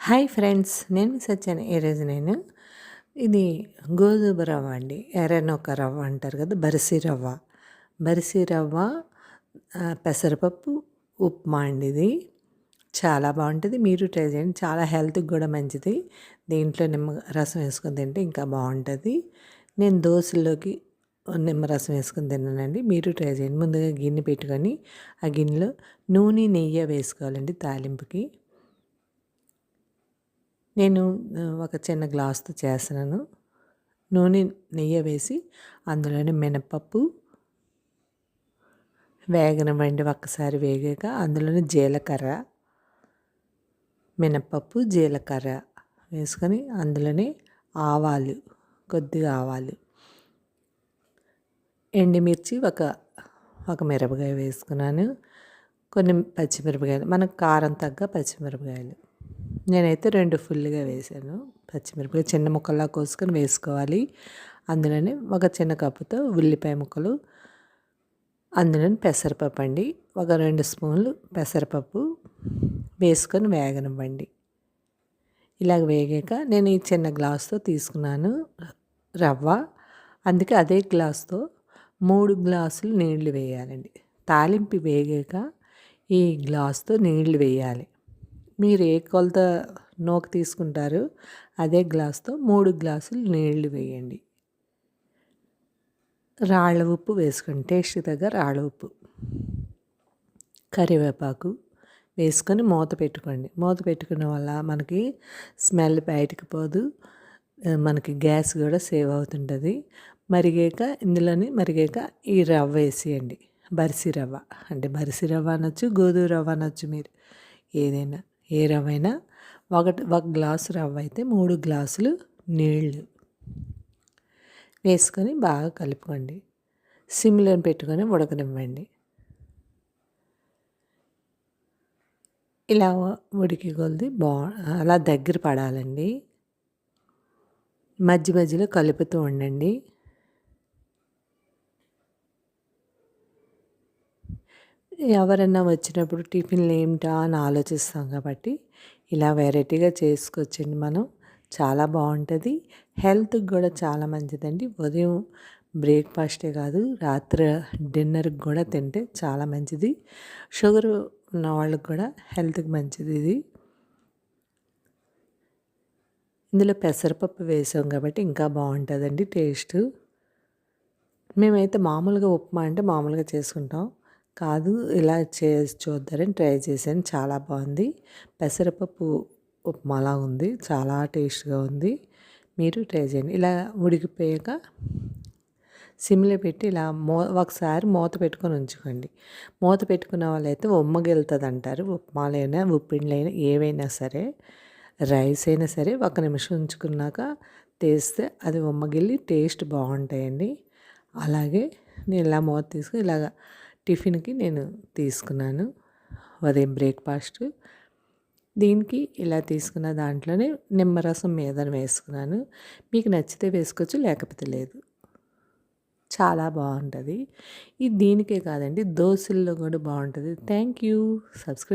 Hi friends నేను సత్యాను ఈరోజు నేను ఇది గోధుమ రవ్వ అండి. ఎర్రనొక రవ్వ అంటారు కదా బరిసి రవ్వ. బరిసి రవ్వ పెసరపప్పు ఉప్మా అండి ఇది. చాలా బాగుంటుంది మీరు ట్రై చేయండి. చాలా హెల్త్కి కూడా మంచిది. దీంట్లో నిమ్మ రసం వేసుకొని తింటే ఇంకా బాగుంటుంది. నేను దోశలోకి నిమ్మరసం వేసుకొని తిన్నానండి. మీరు ట్రై చేయండి. ముందుగా గిన్నె పెట్టుకొని ఆ గిన్నెలో నూనె నెయ్యి వేసుకోవాలండి తాలింపుకి. నేను ఒక చిన్న గ్లాస్తో చేస్తున్నాను. నూనె నెయ్యి వేసి అందులోనే మినపప్పు వేగనివ్వండి ఒక్కసారి వేగాక అందులోనే జీలకర్ర మినపప్పు జీలకర్ర వేసుకొని అందులోనే ఆవాలు కొద్దిగా ఆవాలు ఎండుమిర్చి ఒక ఒక మిరపకాయ వేసుకున్నాను. కొన్ని పచ్చిమిరపకాయలు మనకు కారం తగ్గ పచ్చిమిరపకాయలు. నేనైతే రెండు ఫుల్గా వేసాను. పచ్చిమిరపకాయ చిన్న ముక్కల్లా కోసుకొని వేసుకోవాలి. అందులోనే ఒక చిన్న కప్పుతో ఉల్లిపాయ ముక్కలు అందులోని పెసరపప్పు అండి. ఒక రెండు స్పూన్లు పెసరపప్పు వేసుకొని వేగనివ్వండి. ఇలాగ వేగాక నేను ఈ చిన్న గ్లాస్తో తీసుకున్నాను రవ్వ. అందుకే అదే గ్లాస్తో మూడు గ్లాసులు నీళ్ళు వేయాలండి. తాలింపు వేగాక ఈ గ్లాస్తో నీళ్ళు వేయాలి. మీరు ఏ కొలత నూక తీసుకుంటారు అదే గ్లాస్తో మూడు గ్లాసులు నీళ్ళు వేయండి. రాళ్ళ ఉప్పు వేసుకోండి టేస్ట్ దగ్గర రాళ్ళ ఉప్పు. కరివేపాకు వేసుకొని మూత పెట్టుకోండి. మూత పెట్టుకున్న వల్ల మనకి స్మెల్ బయటకు పోదు మనకి గ్యాస్ కూడా సేవ్ అవుతుంటుంది. మరిగాక ఇందులోని మరిగాక ఈ రవ్వ వేసేయండి. బరిసి రవ్వ. అంటే బరిసి రవ్వ అనొచ్చు గోధుమ రవ్వ అనొచ్చు మీరు ఏదైనా. ఏ రవైనా ఒకటి ఒక గ్లాసు రవ్వ అయితే మూడు గ్లాసులు నీళ్ళు వేసుకొని బాగా కలుపుకోండి. సిమ్లో పెట్టుకొని ఉడకనివ్వండి. ఇలా ఉడికి కొలిది బా అలా దగ్గర పడాలండి. మధ్య మధ్యలో కలుపుతూ ఉండండి. ఎవరన్నా వచ్చినప్పుడు టిఫిన్లు ఏమిటా అని ఆలోచిస్తాం కాబట్టి ఇలా వెరైటీగా చేసుకోవచ్చండి మనం. చాలా బాగుంటుంది. హెల్త్కి కూడా చాలా మంచిదండి. ఉదయం బ్రేక్ఫాస్టే కాదు రాత్రి డిన్నర్కి కూడా తింటే చాలా మంచిది. షుగర్ ఉన్న వాళ్ళకి కూడా హెల్త్కి మంచిది ఇది. ఇందులో పెసరపప్పు వేసాం కాబట్టి ఇంకా బాగుంటుందండి టేస్ట్. మేమైతే మామూలుగా ఉప్మా అంటే మామూలుగా చేసుకుంటాం. కాదు ఇలా చేసి చూద్దారని ట్రై చేశాను. చాలా బాగుంది. పెసరపప్పు ఉప్మాలా ఉంది. చాలా టేస్ట్గా ఉంది. మీరు ట్రై చేయండి. ఇలా ఉడికిపోయాక సిమ్లో పెట్టి ఇలా మో ఒకసారి మూత పెట్టుకొని ఉంచుకోండి. మూత పెట్టుకున్న వాళ్ళైతే ఉమ్మగిలుతుంది అంటారు ఉప్మాలైనా ఉప్పిండ్లైనా ఏవైనా సరే రైస్ అయినా సరే ఒక నిమిషం ఉంచుకున్నాక తీస్తే అది ఉమ్మగిల్లి టేస్ట్ బాగుంటాయండి. అలాగే నేను ఇలా మూత తీసుకుని ఇలాగా టిఫిన్కి నేను తీసుకున్నాను. ఉదయం బ్రేక్ఫాస్ట్. దీనికి ఇలా తీసుకున్న దాంట్లోనే నిమ్మరసం మీద వేసుకున్నాను. మీకు నచ్చితే వేసుకోవచ్చు లేకపోతే లేదు. చాలా బాగుంటుంది. ఇది దీనికే కాదండి దోశల్లో కూడా బాగుంటుంది. Thank you. సబ్స్క్రైబ్